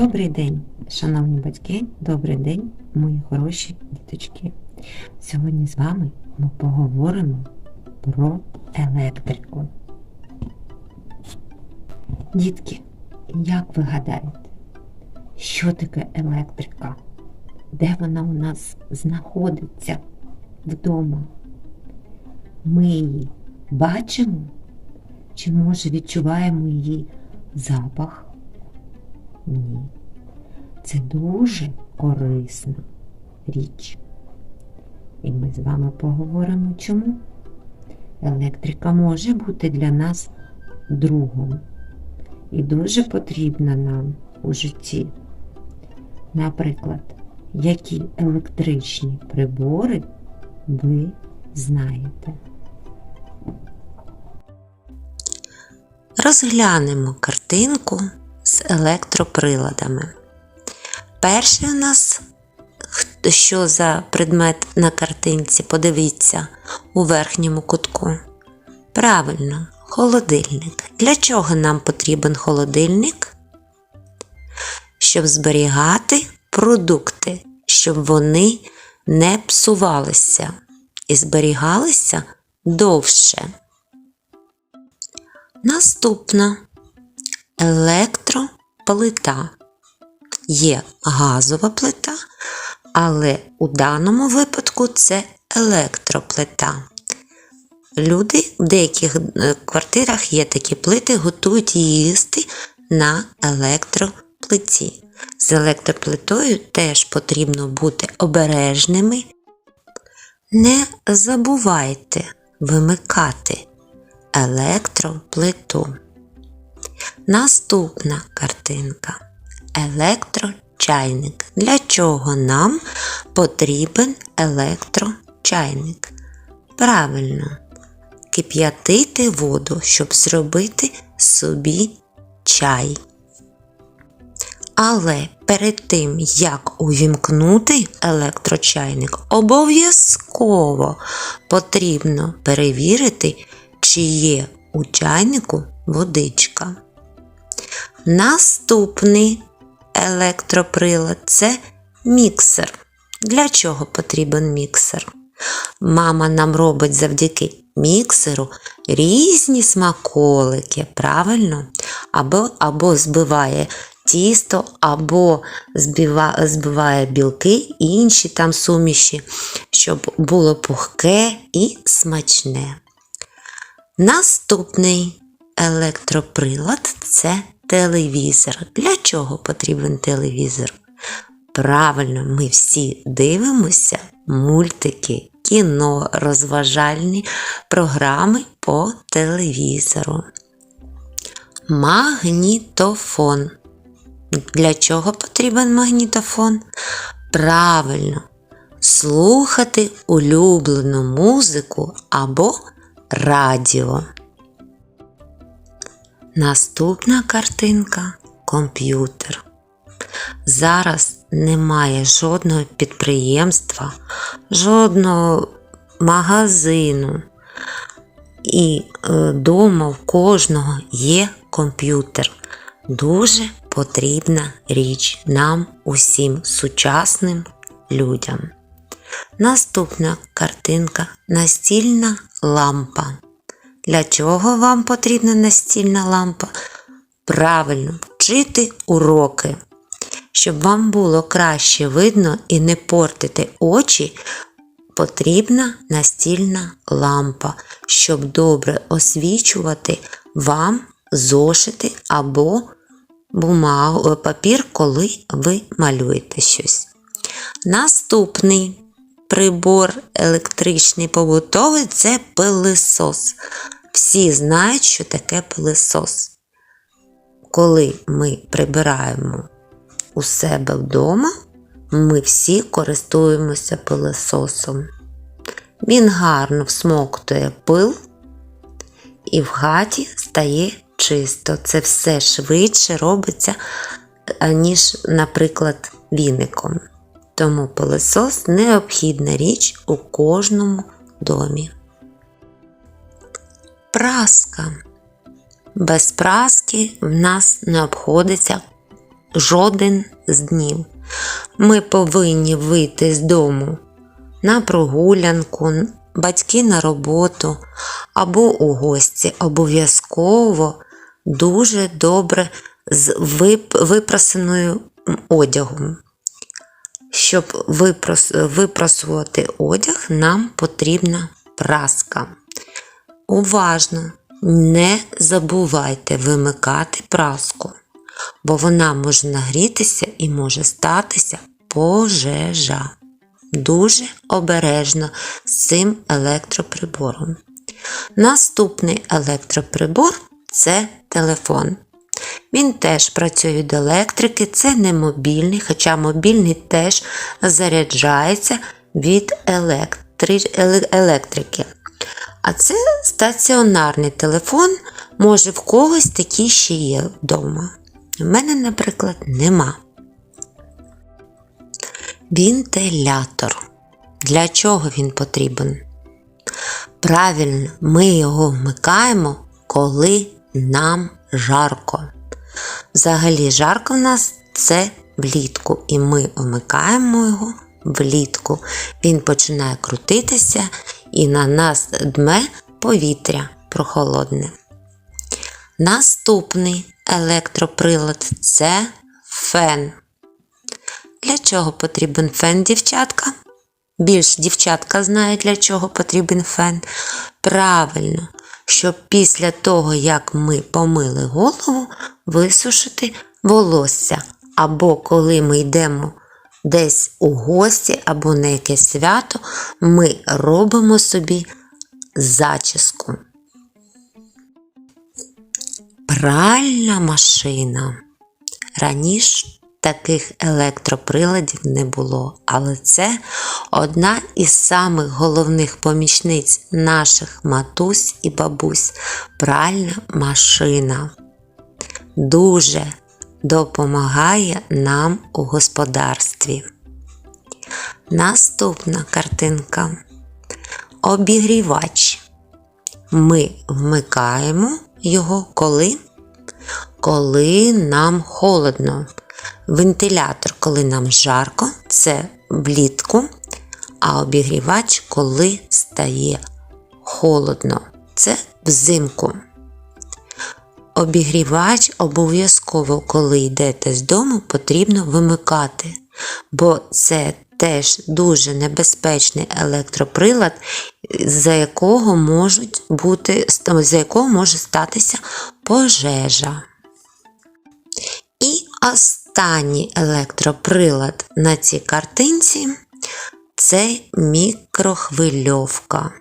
Добрий день, шановні батьки, добрий день, мої хороші діточки. Сьогодні з вами ми поговоримо про електрику. Дітки, як ви гадаєте, що таке електрика? Де вона у нас знаходиться вдома? Ми її бачимо? Чи може відчуваємо її запах? Ні. Це дуже корисна річ. І ми з вами поговоримо чому. Електрика може бути для нас другом і дуже потрібна нам у житті. Наприклад, які електричні прибори ви знаєте. Розглянемо картинку з електроприладами. Перший у нас, що за предмет на картинці, подивіться у верхньому кутку. Правильно, холодильник. Для чого нам потрібен холодильник? Щоб зберігати продукти, щоб вони не псувалися і зберігалися довше. Наступна електроплита. Є газова плита, але у даному випадку це електроплита. Люди в деяких е, квартирах є такі плити, готують їсти на електроплиті. З електроплитою теж потрібно бути обережними. Не забувайте вимикати електроплиту. Наступна картинка. Електрочайник. Для чого нам потрібен електрочайник? Правильно, кип'ятити воду, щоб зробити собі чай. Але перед тим, як увімкнути електрочайник, обов'язково потрібно перевірити, чи є у чайнику водичка. Наступний електроприлад це міксер. Для чого потрібен міксер? Мама нам робить завдяки міксеру різні смаколики, правильно? Або, або збиває тісто, або збива, збиває білки і інші там суміші, щоб було пухке і смачне. Наступний електроприлад це телевізор. Для чого потрібен телевізор? Правильно, ми всі дивимося мультики, кіно, розважальні програми по телевізору. Магнітофон. Для чого потрібен магнітофон? Правильно, слухати улюблену музику або радіо. Наступна картинка комп'ютер. Зараз немає жодного підприємства, жодного магазину. І вдома в кожного є комп'ютер. Дуже потрібна річ нам, усім сучасним людям. Наступна картинка настільна лампа. Для чого вам потрібна настільна лампа? Правильно, вчити уроки. Щоб вам було краще видно і не портити очі, потрібна настільна лампа, щоб добре освічувати вам зошити або бумагу, папір, коли ви малюєте щось. Наступний прибор електричний побутовий це пилисос. Всі знають, що таке пилисос. Коли ми прибираємо у себе вдома, ми всі користуємося пилисосом. Він гарно всмоктує пил, і в хаті стає чисто. Це все швидше робиться, ніж, наприклад, віником. Тому пилосос необхідна річ у кожному домі. Праска. Без праски в нас не обходиться жоден з днів. Ми повинні вийти з дому на прогулянку, батьки на роботу або у гості. Обов'язково дуже добре з вип- випрасаною одягом. Щоб випрос- випрасувати одяг, нам потрібна праска. Уважно, не забувайте вимикати праску, бо вона може нагрітися і може статися пожежа. Дуже обережно з цим електроприбором. Наступний електроприбор це телефон. Він теж працює від електрики, це не мобільний, хоча мобільний теж заряджається від електри- електрики. А це стаціонарний телефон, може в когось такий ще є вдома. У мене, наприклад, нема. Вентилятор. Для чого він потрібен? Правильно, ми його вмикаємо, коли нам жарко. Взагалі, жарко в нас це влітку, і ми вмикаємо його влітку. Він починає крутитися і на нас дме повітря прохолодне. Наступний електроприлад це фен. Для чого потрібен фен, дівчатка? Більш дівчатка знає, для чого потрібен фен. Правильно, щоб після того, як ми помили голову, висушити волосся. Або коли ми йдемо десь у гості або на якесь свято, ми робимо собі зачіску. Пральна машина. Раніше таких електроприладів не було, але це одна із самих головних помічниць наших матусь і бабусь пральна машина. Дуже допомагає нам у господарстві. Наступна картинка. Обігрівач. Ми вмикаємо його коли? Коли нам холодно. Вентилятор, коли нам жарко, це влітку, а обігрівач, коли стає холодно, це взимку. Обігрівач обов'язково, коли йдете з дому, потрібно вимикати, бо це теж дуже небезпечний електроприлад, за якого можуть бути, за якого може статися пожежа. І останній електроприлад на цій картинці це мікрохвильовка.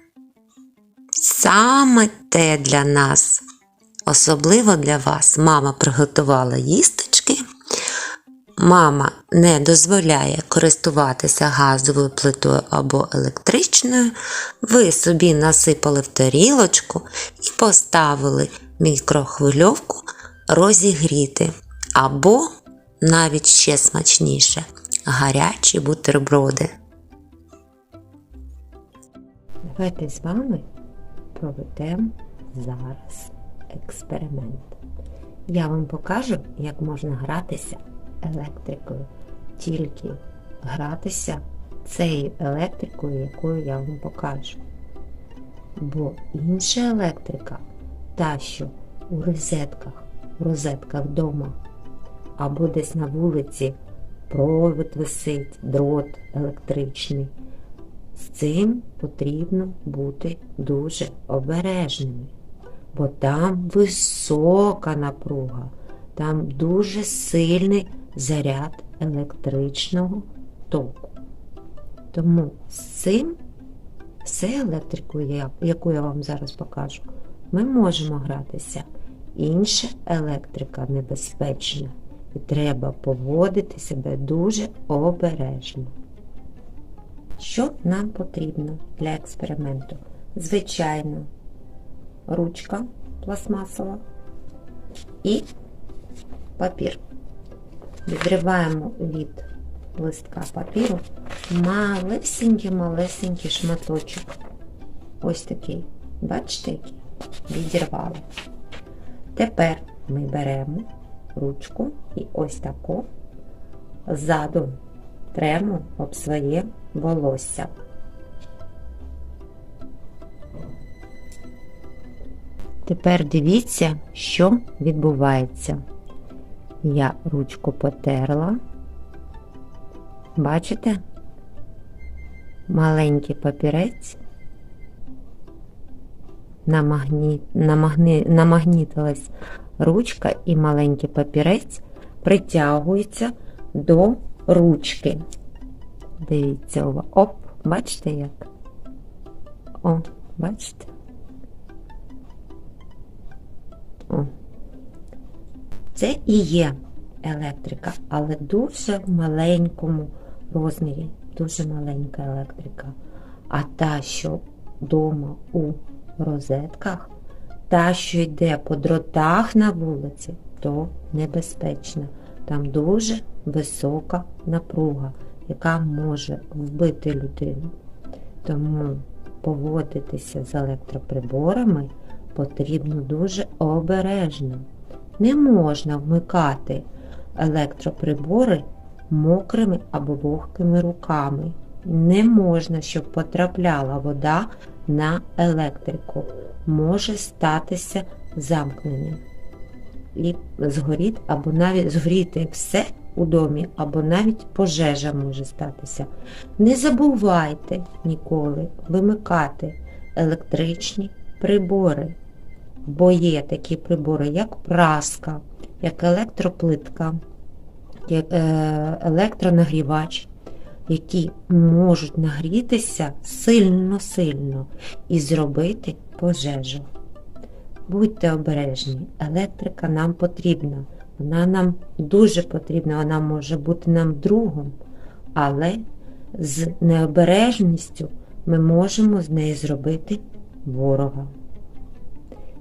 Саме те для нас, особливо для вас, мама приготувала їсточки. Мама не дозволяє користуватися газовою плитою або електричною. Ви собі насипали в тарілочку і поставили мікрохвильовку розігріти. Або навіть ще смачніше гарячі бутерброди. Давайте з вами проведемо зараз експеримент. Я вам покажу, як можна гратися електрикою. Тільки гратися цією електрикою, якою я вам покажу. Бо інша електрика, та, що у розетках, в розетках вдома, або десь на вулиці провід висить, дрот електричний. З цим потрібно бути дуже обережними, бо там висока напруга, там дуже сильний заряд електричного току. Тому з цим, все електрикою, яку я вам зараз покажу, ми можемо гратися. Інша електрика небезпечна і треба поводити себе дуже обережно. Що нам потрібно для експерименту? Звичайно, ручка пластмасова і папір. Відриваємо від листка папіру малесенький-малесенький шматочок. Ось такий. Бачите, який? Відірвали. Тепер ми беремо ручку і ось таку ззаду тремо об своє волосся. Тепер дивіться, що відбувається. Я ручку потерла. Бачите? Маленький папірець намагні... намагні... намагнітилась ручка і маленький папірець притягується до ручки. Дивіться, оп, бачите як? О, бачите? О. Це і є електрика, але дуже в маленькому розмірі, дуже маленька електрика. А та, що вдома у розетках, та, що йде по дротах на вулиці, то небезпечна. Там дуже висока напруга, яка може вбити людину. Тому поводитися з електроприборами потрібно дуже обережно. Не можна вмикати електроприбори мокрими або вогкими руками. Не можна, щоб потрапляла вода на електрику. Може статися замкненим. І згоріти або навіть згоріти все у домі, або навіть пожежа може статися. Не забувайте ніколи вимикати електричні прибори, бо є такі прибори, як праска, як електроплитка, як е, електронагрівач, які можуть нагрітися сильно-сильно і зробити пожежу. Будьте обережні, електрика нам потрібна. Вона нам дуже потрібна, вона може бути нам другом, але з необережністю ми можемо з неї зробити ворога.